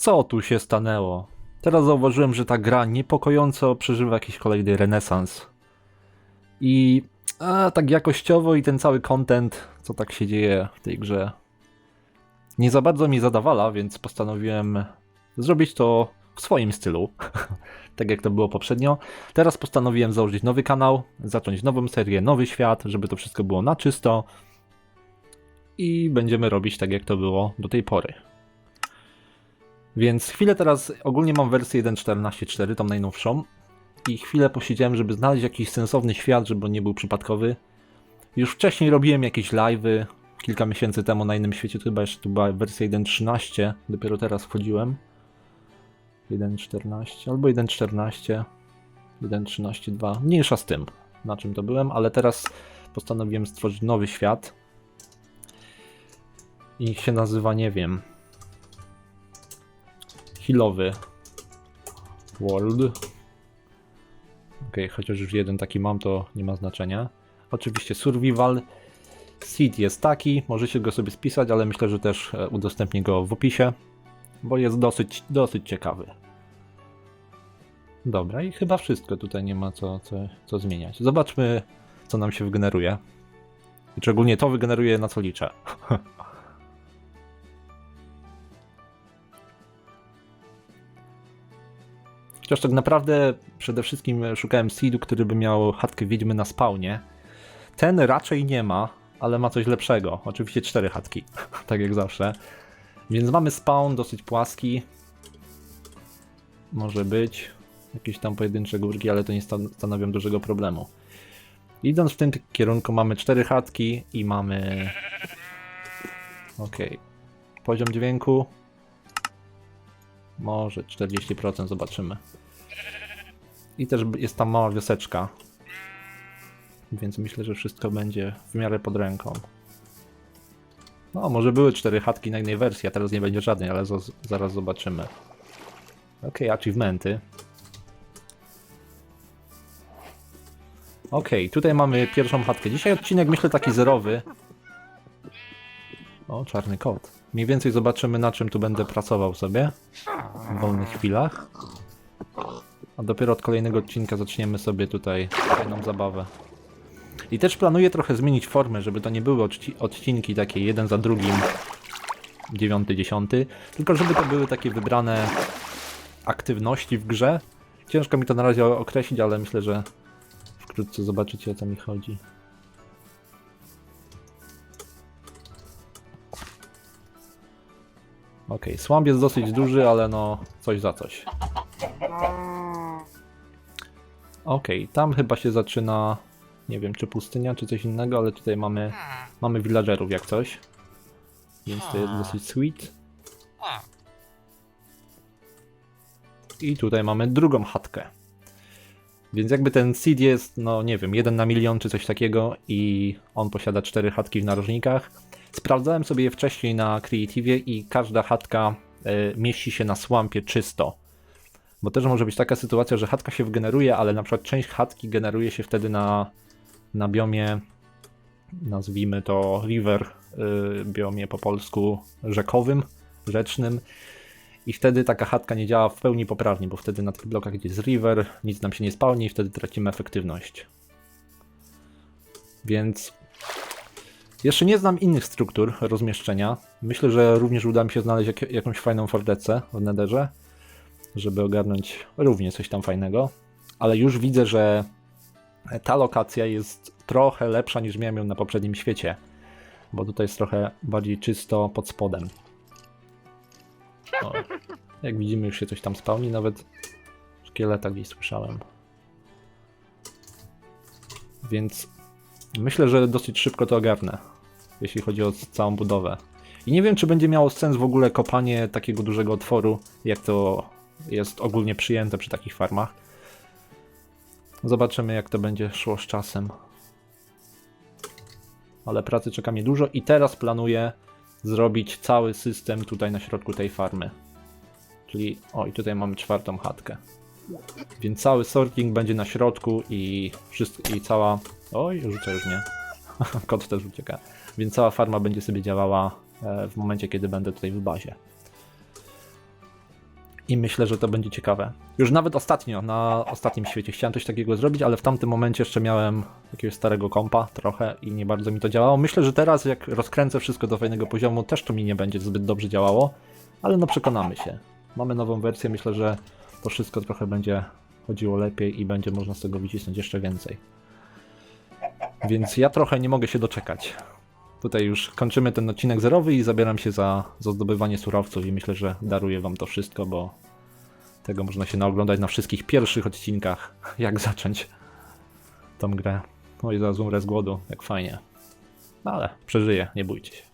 Co tu się stanęło? Teraz zauważyłem, że ta gra niepokojąco przeżywa jakiś kolejny renesans. I a, tak jakościowo i ten cały content, co tak się dzieje w tej grze, nie za bardzo mi zadawala, więc postanowiłem zrobić to w swoim stylu, tak jak to było poprzednio. Teraz postanowiłem założyć nowy kanał, zacząć nową serię, nowy świat, żeby to wszystko było na czysto i będziemy robić tak, jak to było do tej pory. Więc chwilę teraz, ogólnie mam wersję 1.14.4, tą najnowszą i chwilę posiedziałem, żeby znaleźć jakiś sensowny świat, żeby on nie był przypadkowy. Już wcześniej robiłem jakieś live'y, kilka miesięcy temu na innym świecie, to chyba jeszcze tu była wersja 1.13, dopiero teraz wchodziłem. 1.14 albo 1.14, 1.13.2, mniejsza z tym, na czym to byłem, ale teraz postanowiłem stworzyć nowy świat. I się nazywa, nie wiem, Hillowy World. Ok, chociaż już jeden taki mam, to nie ma znaczenia. Oczywiście Survival Seed jest taki, możecie go sobie spisać, ale myślę, że też e, udostępnię go w opisie, bo jest dosyć, dosyć ciekawy. Dobra, i chyba wszystko tutaj nie ma co, co, co zmieniać. Zobaczmy, co nam się wygeneruje. I szczególnie to wygeneruje, na co liczę. Chociaż tak naprawdę przede wszystkim szukałem seedu, który by miał chatkę wiedźmy na spawnie. Ten raczej nie ma, ale ma coś lepszego. Oczywiście cztery chatki, tak jak zawsze. Więc mamy spawn dosyć płaski. Może być. Jakieś tam pojedyncze górki, ale to nie stan- stanowią dużego problemu. Idąc w tym kierunku mamy cztery chatki i mamy... Okej. Poziom dźwięku. Może 40% zobaczymy. I też jest tam mała wioseczka. Więc myślę, że wszystko będzie w miarę pod ręką. No, może były cztery chatki na innej wersji, a teraz nie będzie żadnej, ale zaraz zobaczymy. Ok, achievementy. Ok, tutaj mamy pierwszą chatkę. Dzisiaj odcinek myślę taki zerowy. O, czarny kot. Mniej więcej zobaczymy na czym tu będę pracował sobie w wolnych chwilach. A dopiero od kolejnego odcinka zaczniemy sobie tutaj fajną zabawę. I też planuję trochę zmienić formę, żeby to nie były odci- odcinki takie jeden za drugim, dziewiąty, dziesiąty, tylko żeby to były takie wybrane aktywności w grze. Ciężko mi to na razie określić, ale myślę, że wkrótce zobaczycie o co mi chodzi. Okej, słamb jest dosyć duży, ale no coś za coś. Okej, tam chyba się zaczyna, nie wiem czy pustynia, czy coś innego, ale tutaj mamy, mamy villagerów jak coś. Więc to jest dosyć sweet. I tutaj mamy drugą chatkę. Więc jakby ten seed jest, no nie wiem, jeden na milion czy coś takiego i on posiada cztery chatki w narożnikach. Sprawdzałem sobie je wcześniej na Creative i każda chatka y, mieści się na słampie czysto. Bo też może być taka sytuacja, że chatka się wygeneruje, ale na przykład część chatki generuje się wtedy na, na biomie, nazwijmy to river, y, biomie po polsku rzekowym, rzecznym. I wtedy taka chatka nie działa w pełni poprawnie, bo wtedy na tych blokach, gdzie jest river, nic nam się nie spełni i wtedy tracimy efektywność. Więc jeszcze nie znam innych struktur rozmieszczenia. Myślę, że również uda mi się znaleźć jak, jakąś fajną fortecę w Netherze, żeby ogarnąć również coś tam fajnego. Ale już widzę, że ta lokacja jest trochę lepsza niż miałem ją na poprzednim świecie, bo tutaj jest trochę bardziej czysto pod spodem. O, jak widzimy, już się coś tam spełni, nawet szkieleta gdzieś słyszałem. Więc myślę, że dosyć szybko to ogarnę, jeśli chodzi o całą budowę. I nie wiem, czy będzie miało sens w ogóle kopanie takiego dużego otworu, jak to jest ogólnie przyjęte przy takich farmach. Zobaczymy, jak to będzie szło z czasem. Ale pracy czeka mnie dużo i teraz planuję zrobić cały system tutaj na środku tej farmy. Czyli, o i tutaj mamy czwartą chatkę. Więc cały sorting będzie na środku i, wszystko, i cała... Oj, rzucę już nie. Kot też ucieka. Więc cała farma będzie sobie działała e, w momencie, kiedy będę tutaj w bazie. I myślę, że to będzie ciekawe. Już nawet ostatnio, na ostatnim świecie chciałem coś takiego zrobić, ale w tamtym momencie jeszcze miałem jakiegoś starego kompa trochę i nie bardzo mi to działało. Myślę, że teraz jak rozkręcę wszystko do fajnego poziomu, też to mi nie będzie zbyt dobrze działało, ale no przekonamy się. Mamy nową wersję, myślę, że to wszystko trochę będzie chodziło lepiej i będzie można z tego wycisnąć jeszcze więcej. Więc ja trochę nie mogę się doczekać. Tutaj już kończymy ten odcinek zerowy i zabieram się za, za zdobywanie surowców i myślę, że daruję wam to wszystko, bo tego można się naoglądać na wszystkich pierwszych odcinkach, jak zacząć tą grę. No i zaraz umrę z głodu, jak fajnie. No ale przeżyję, nie bójcie się.